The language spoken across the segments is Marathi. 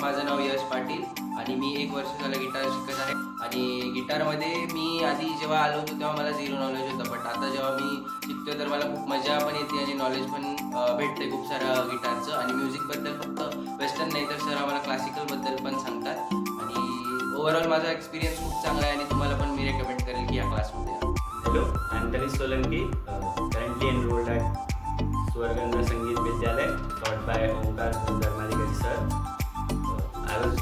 माझं नाव यश पाटील आणि मी एक वर्ष झालं गिटार शिकत आहे. आणि गिटारमध्ये मी आधी जेव्हा आलो होतो तेव्हा मला झिरो नॉलेज होतं बट आता जेव्हा मी शिकतो तर मला खूप मजा पण येते आणि नॉलेज पण भेटते खूप सारं गिटारचं. आणि म्युझिकबद्दल फक्त वेस्टर्न नाही तर सर आम्हाला क्लासिकलबद्दल पण सांगतात. आणि ओव्हरऑल माझा एक्सपिरियन्स खूप चांगला आहे आणि तुम्हाला पण मी रेकमेंड करेल की या क्लासमध्ये hello Antony Solanki currently enrolled uh, currently Sangeet Vidyalaya dot by Omkar Dharmadhikari sir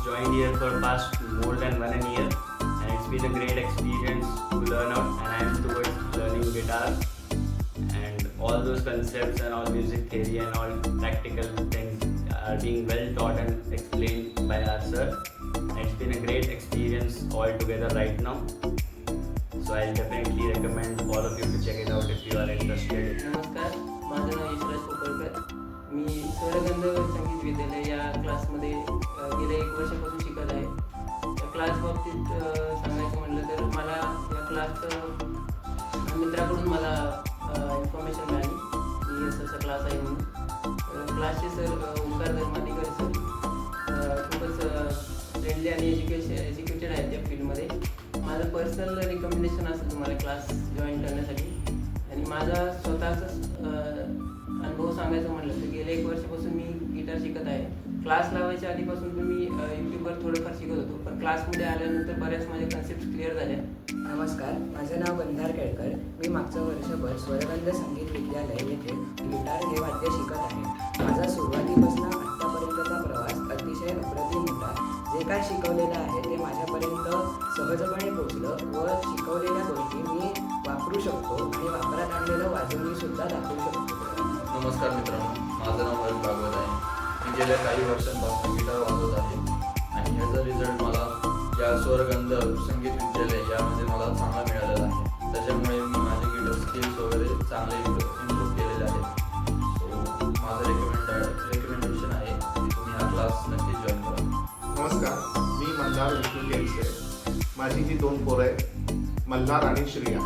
joined here for past more than one and year, and it's been a great experience to learn out, and I'm towards learning guitar and all those concepts and all music theory and all practical things are being well taught and explained by our sir. And it's been a great experience altogether right now. So I'll definitely recommend all of you to check it out if you are interested. नमस्कार माझं नाव यशराज कोपरकर मी स्वरगंध संगीत विद्यालय या क्लासमध्ये अ, गेल्या एक वर्षापासून शिकत आहे. त्या क्लास बाबतीत सांगायचं म्हटलं तर मला या क्लासचं मित्राकडून मला इन्फॉर्मेशन मिळाली. की असं असा क्लास आहे म्हणून. क्लासचे सर ओंकार धर्माधिकारी सर खूपच फ्रेंडली आणि एज्युकेशन एज्युकेटेड आहेत त्या फील्डमध्ये माझं पर्सनल रिकमेंडेशन असतं तुम्हाला क्लास जॉईन करण्यासाठी. आणि माझा स्वतःचा अनुभव सांगायचं म्हटलं तर गेल्या एक वर्षापासून मी गिटार शिकत आहे. क्लास लावायच्या आधीपासून तुम्ही यूट्यूबवर थोडंफार शिकत होतो. पण क्लासमध्ये आल्यानंतर बऱ्याच माझ्या कन्सेप्ट क्लिअर झाल्या. नमस्कार माझं नाव गंधार केळकर. मी मागचं वर्षभर स्वरगंध संगीत विद्यालय येथे गिटार हे वाद्य शिकत आहे. माझा सुरुवातीपासून आत्तापर्यंतचा प्रवास अतिशय अप्रतिम होता. जे काय शिकवलेलं आहे ते माझ्यापर्यंत सहजपणे पोचलं व शिकवलेल्या गोष्टी मी वापरू शकतो आणि वापरात आणलेलं वाजवणी सुद्धा दाखवू शकतो. नमस्कार मित्रांनो माझं नाव हरीश भागवत आहे. मी गेल्या काही वर्षांपासून गिटार वाजवत आहे. या स्वरगंध संगीत विद्यालय यामध्ये मला चांगला मिळालेला आहे. त्याच्यामुळे मी माझे गिटार स्किल्स वगैरे चांगले इम्प्रूव्ह केलेले आहेत. सो माझं रेकमेंड रेकमेंडेशन आहे की तुम्ही हा क्लास नक्की जॉईन करा. नमस्कार मी मल्हार विष्णू केळसे माझी जी दोन पोरं आहेत मल्हार आणि श्रिया.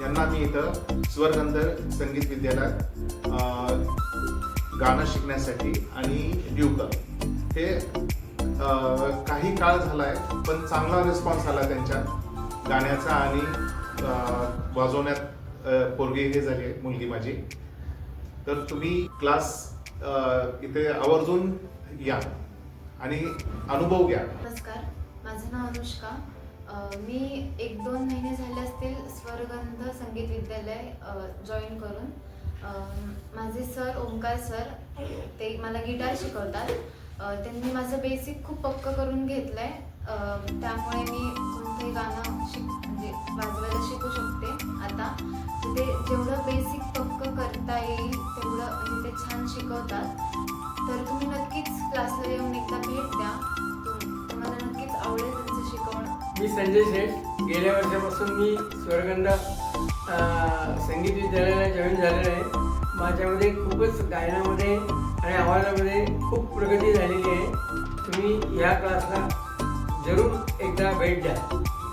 यांना मी इथं स्वरगंध संगीत विद्यालयात गाणं शिकण्यासाठी आणि ड्यूका हे काही काळ झाला आहे पण चांगला रिस्पॉन्स आला त्यांच्या गाण्याचा आणि वाजवण्यात पोरगी हे झाली आहे, मुलगी माझी. तर तुम्ही क्लास इथे आवर्जून या आणि अनुभव घ्या. नमस्कार माझं नाव अनुष्का. मी एक दोन महिने झाले असतील स्वरगंध संगीत विद्यालय जॉईन करून. माझे सर ओंकार सर ते मला गिटार शिकवतात. त्यांनी माझं बेसिक खूप पक्क करून घेतलं आहे त्यामुळे मी कोणतंही गाणं शिक म्हणजे वाजवायला शिकू शकते. आता तर ते जेवढं बेसिक पक्क करता येईल तेवढं म्हणजे ते छान शिकवतात. तर तुम्ही नक्कीच क्लासला येऊन एकदा भेट द्या. तुम्हाला नक्कीच आवडेल त्यांचं शिकवणं. मी संजय शेठ. गेल्या वर्षापासून मी स्वर्गंध संगीत विद्यालयाला जॉईन झालेलो आहे. माझ्यामध्ये खूपच गायनामध्ये आणि आवाजामध्ये खूप प्रगती झालेली आहे. तुम्ही या क्लासला जरूर एकदा भेट द्या.